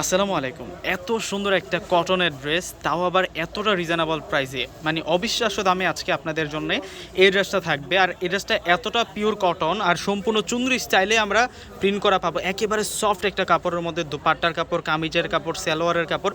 আসসালামু আলাইকুম। এত সুন্দর একটা কটনের ড্রেস, তাও আবার এতটা রিজনেবল প্রাইসে মানে অবিশ্বাস্য দামে আজকে আপনাদের জন্য এই ড্রেসটা থাকবে। আর এই ড্রেসটা এতটা পিওর কটন আর সম্পূর্ণ চুনরি স্টাইলে আমরা প্রিন্ট করা পাবো। একেবারে সফট একটা কাপড়ের মধ্যে, দুপাট্টার কাপড়, কামিজের কাপড়, সালোয়ারের কাপড়,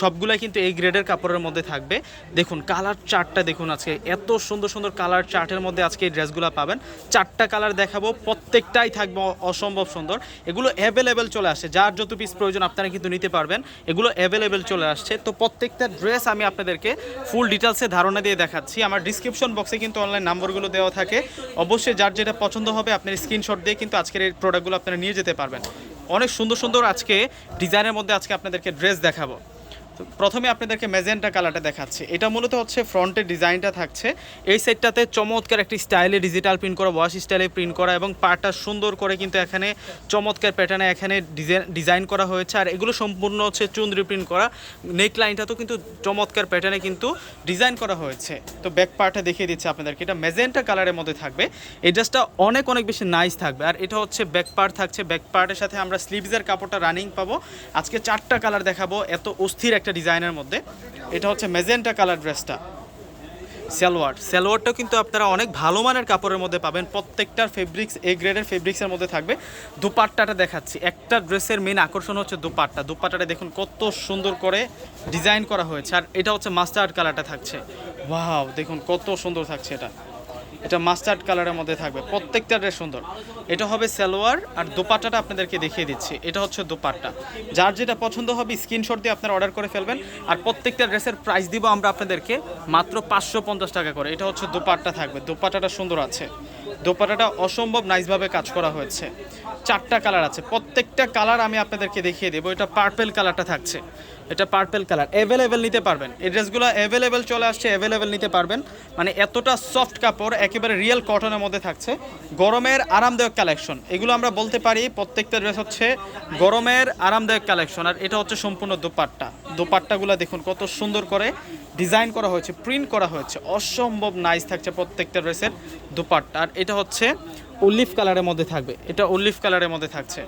সবগুলাই কিন্তু এই গ্রেডের কাপড়ের মধ্যে থাকবে। দেখুন কালার চার্টটা দেখুন আজকে। এত সুন্দর সুন্দর কালার চার্টের মধ্যে আজকে এই ড্রেসগুলো পাবেন। চারটা কালার দেখাবো, প্রত্যেকটাই থাকবে অসম্ভব সুন্দর। এগুলো অ্যাভেলেবেল চলে আসে। যার যত পিস প্রয়োজন আপনারা কিন্তু নিতে পারবেন। এগুলো অ্যাভেলেবেল চলে আসছে। তো প্রত্যেকটা ড্রেস আমি আপনাদেরকে ফুল ডিটেলসে ধারণা দিয়ে দেখাচ্ছি। আমার ডিসক্রিপশন বক্সে কিন্তু অনলাইন নাম্বারগুলো দেওয়া থাকে। অবশ্যই যার যেটা পছন্দ হবে আপনার স্ক্রিনশট দিয়ে কিন্তু আজকের এই প্রোডাক্টগুলো আপনারা নিয়ে যেতে পারবেন। অনেক সুন্দর সুন্দর আজকে ডিজাইনের মধ্যে আজকে আপনাদেরকে ড্রেস দেখাবো। তো প্রথমে আপনাদেরকে ম্যাজেন্টা কালারটা দেখাচ্ছে। এটা মূলত হচ্ছে ফ্রন্টের ডিজাইনটা থাকছে। এই সেটটাতে চমৎকার একটি স্টাইলে ডিজিটাল প্রিন্ট করা, ওয়াশ স্টাইলে প্রিন্ট করা এবং পাটা সুন্দর করে কিন্তু এখানে চমৎকার প্যাটার্নে এখানে ডিজাইন করা হয়েছে। আর এগুলো সম্পূর্ণ হচ্ছে চুন্দ্রি প্রিন্ট করা। নেক লাইনটা তো কিন্তু চমৎকার প্যাটার্নে কিন্তু ডিজাইন করা হয়েছে। তো ব্যাক পার্টটা দেখিয়ে দিচ্ছে আপনাদেরকে। এটা ম্যাজেন্টা কালারের মধ্যে থাকবে। এই ড্রেসটা অনেক অনেক বেশি নাইস থাকবে। আর এটা হচ্ছে ব্যাক পার্ট থাকছে। ব্যাক পার্টের সাথে আমরা স্লিভসের কাপড়টা রানিং পাবো। আজকে চারটা কালার দেখাবো। এত অস্থির একটা ডিজাইনের মধ্যে। এটা হচ্ছে মেজেন্টা কালার ড্রেসটা। সালোয়ার। সালোয়ারটাও কিন্তু আপনারা অনেক ভালো মানের কাপড়ের মধ্যে পাবেন। প্রত্যেকটার ফেব্রিক্স এ গ্রেডের ফেব্রিক্সের মধ্যে থাকবে। দুপাট্টাটা দেখাচ্ছি। একটা ড্রেসের মেন আকর্ষণ হচ্ছে দুপাট্টা। দুপাট্টাটা দেখুন কত সুন্দর করে ডিজাইন করা হয়েছে। আর এটা হচ্ছে মাস্টার্ড কালারটা থাকছে। ওয়াও দেখুন কত সুন্দর থাকছে এটা। এটা মাস্টার্ড কালারের মধ্যে থাকবে। প্রত্যেকটা ড্রেস সুন্দর। এটা হবে সালোয়ার আর দোপাট্টাটা আপনাদেরকে দেখিয়ে দিচ্ছি। এটা হচ্ছে দোপাট্টা। যার যেটা পছন্দ হবে স্ক্রিনশট দিয়ে আপনারা অর্ডার করে ফেলবেন। আর প্রত্যেকটা ড্রেসের প্রাইস দিব আমরা আপনাদেরকে মাত্র পাঁচশো পঞ্চাশ টাকা করে। এটা হচ্ছে দোপাট্টা থাকবে। দোপাট্টাটা সুন্দর আছে। দোপাট্টাটা অসম্ভব নাইসভাবে কাজ করা হয়েছে। চারটা কালার আছে। প্রত্যেকটা কালার আমি আপনাদেরকে দেখিয়ে দেবো। এটা পার্পেল কালারটা থাকছে। এটা পার্পেল কালার অ্যাভেলেবেল নিতে পারবেন। এই ড্রেসগুলো অ্যাভেলেবেল চলে আসছে অ্যাভেলেবেল নিতে পারবেন। মানে এতটা সফট কাপড়, একেবারে রিয়েল কটনের মধ্যে থাকছে। গরমের আরামদায়ক কালেকশন এগুলো আমরা বলতে পারি, প্রত্যেকটা ড্রেস হচ্ছে গরমের আরামদায়ক কালেকশন আর এটা হচ্ছে সম্পূর্ণ দোপাট্টা। দোপাট্টাগুলো দেখুন, কত সুন্দর করে ডিজাইন করা হয়েছে প্রিন্ট করা হয়েছে। অসম্ভব নাইস থাকছে প্রত্যেকটা ড্রেসের দোপাট্টা। আর এটা হচ্ছে অলিভ কালারের মধ্যে থাকবে। এটা অলিভ কালারের মধ্যে থাকছে।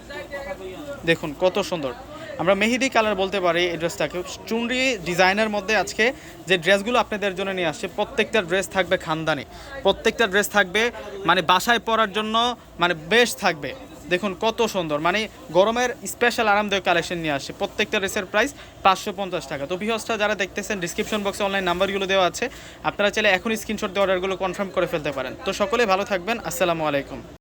দেখুন, কত সুন্দর। আমরা মেহেদি কালার বলতে পারি এই ড্রেসটাকে। চুনরি ডিজাইনের মধ্যে আজকে যে ড্রেসগুলো আপনাদের জন্য নিয়ে আসছে, প্রত্যেকটা ড্রেস থাকবে খানদানি। প্রত্যেকটা ড্রেস থাকবে মানে বাসায় পরার জন্য মানে বেশ থাকবে। দেখুন কত সুন্দর মানে গরমের স্পেশাল আরামদায়ক কালেকশন নিয়ে আসছে। প্রত্যেকটা ড্রেসের প্রাইস পাঁচশো পঞ্চাশ টাকা। তো ভিহসটা যারা দেখতেছেন ডিসক্রিপশন বক্সে অনলাইন নাম্বারগুলো দেওয়া আছে, আপনারা চাইলে এখনই স্ক্রিনশট দিয়ে অর্ডারগুলো কনফার্ম করে ফেলতে পারেন। তো সকলে ভালো থাকবেন, আসসালামু আলাইকুম।